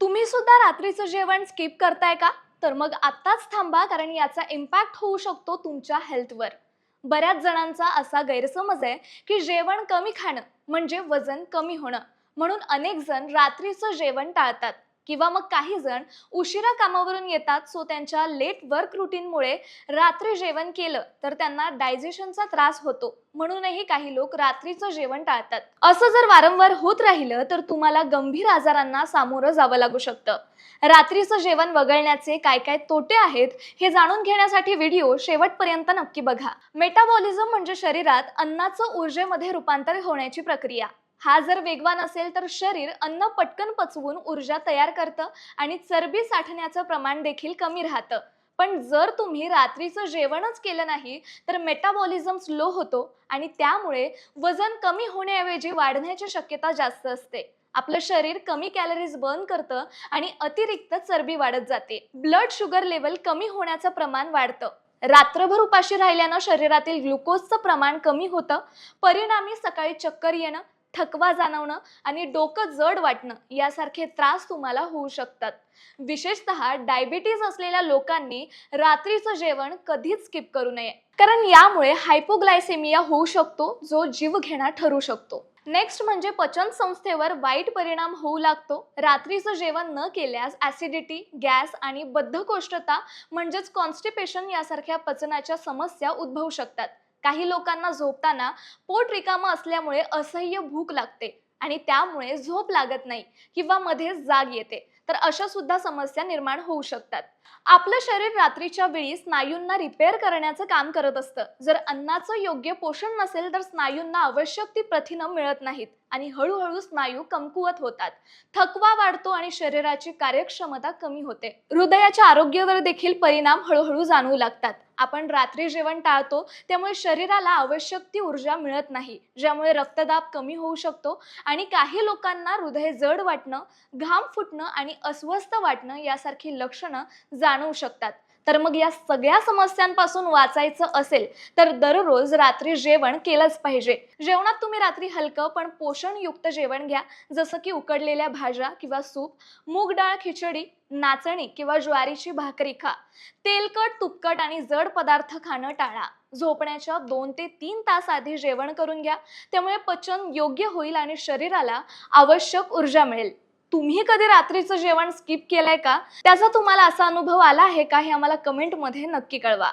तुम्ही सुद्धा रात्रीचं जेवण स्किप करताय का? तर मग आत्ताच थांबा कारण याचा इम्पॅक्ट होऊ शकतो तुमच्या हेल्थवर बऱ्याच जणांचा असा गैरसमज आहे की जेवण कमी खाणं म्हणजे वजन कमी होणं. म्हणून अनेक जण रात्रीचं जेवण टाळतात. किंवा मग काही जण उशिरा कामावरून येतात सो त्यांच्या लेट वर्क रुटीनमुळे रात्री जेवण केलं तर त्यांना डायजेशनचा त्रास होतो. म्हणूनही काही लोक रात्रीचं जेवण टाळतात. असं जर वारंवार होत राहिलं तर तुम्हाला गंभीर आजारांना सामोरं जावं लागू शकतं. रात्रीचं जेवण वगळण्याचे काय काय तोटे आहेत हे जाणून घेण्यासाठी व्हिडिओ शेवटपर्यंत नक्की बघा. मेटाबॉलिझम म्हणजे शरीरात अन्नाचं ऊर्जेमध्ये रूपांतर होण्याची प्रक्रिया. हा जर वेगवान असेल तर शरीर अन्न पटकन पचवून ऊर्जा तयार करतं आणि चरबी साठण्याचं प्रमाण देखील कमी राहतं. पण जर तुम्ही रात्रीचं जेवणच केलं नाही तर मेटाबॉलिझम स्लो होतो आणि त्यामुळे वजन कमी होण्याऐवजी वाढण्याची शक्यता जास्त असते. आपलं शरीर कमी कॅलरीज बर्न करतं आणि अतिरिक्त चरबी वाढत जाते. ब्लड शुगर लेवल कमी होण्याचं प्रमाण वाढतं. रात्रभर उपाशी राहिल्यानं शरीरातील ग्लुकोजचं प्रमाण कमी होतं. परिणामी सकाळी चक्कर येणं थकवा जाणवणं आणि डोकं जड वाटणं यासारखे त्रास तुम्हाला होऊ शकतात. विशेषतः डायबिटीज असलेल्या लोकांनी रात्रीचं जेवण कधीच स्किप करू नये. कारण यामुळे हायपोग्लायसेमिया होऊ शकतो जो जीवघेणा ठरू शकतो. नेक्स्ट म्हणजे पचन संस्थेवर वाईट परिणाम होऊ लागतो. रात्रीचं जेवण न केल्यास ॲसिडिटी गॅस आणि बद्धकोष्ठता म्हणजेच कॉन्स्टिपेशन यासारख्या पचनाच्या समस्या उद्भवू शकतात. काही लोकांना झोपताना पोट रिकामं असल्यामुळे असह्य भूक लागते आणि त्यामुळे झोप लागत नाही किंवा मध्ये जाग येते. तर अशा सुद्धा समस्या निर्माण होऊ शकतात. आपलं शरीर रात्रीच्या वेळी स्नायूंना रिपेअर करण्याचं काम करत असतं. जर अन्नाचं योग्य पोषण नसेल तर स्नायूंना आवश्यक ती प्रथिनं मिळत नाहीत आणि हळूहळू स्नायू कमकुवत होतात. थकवा वाढतो आणि शरीराची कार्यक्षमता कमी होते. हृदयाच्या आरोग्यावर देखील परिणाम हळूहळू जाणवू लागतात. आपण रात्री जेवण टाळतो त्यामुळे शरीराला आवश्यक ती ऊर्जा मिळत नाही ज्यामुळे रक्तदाब कमी होऊ शकतो आणि काही लोकांना हृदय जड वाटणं घाम फुटणं आणि अस्वस्थ वाटणं यासारखी लक्षणं जाणवू शकतात. तर मग या सगळ्या समस्यांपासून वाचायचं असेल तर दररोज रात्री जेवण केलंच पाहिजे. जेवणात तुम्ही रात्री हलकं पण पोषणयुक्त जेवण घ्या. जसं की उकडलेल्या भाज्या किंवा सूप मूग डाळ खिचडी नाचणी किंवा ज्वारीची भाकरी खा. तेलकट तुपकट आणि जड पदार्थ खाणं टाळा. झोपण्याच्या दोन ते तीन तास आधी जेवण करून घ्या. त्यामुळे पचन योग्य होईल आणि शरीराला आवश्यक ऊर्जा मिळेल. तुम्ही कधी रात्रीचं जेवण स्किप केलंय का? त्याचा तुम्हाला असा अनुभव आला आहे का? हे आम्हाला कमेंटमध्ये नक्की कळवा.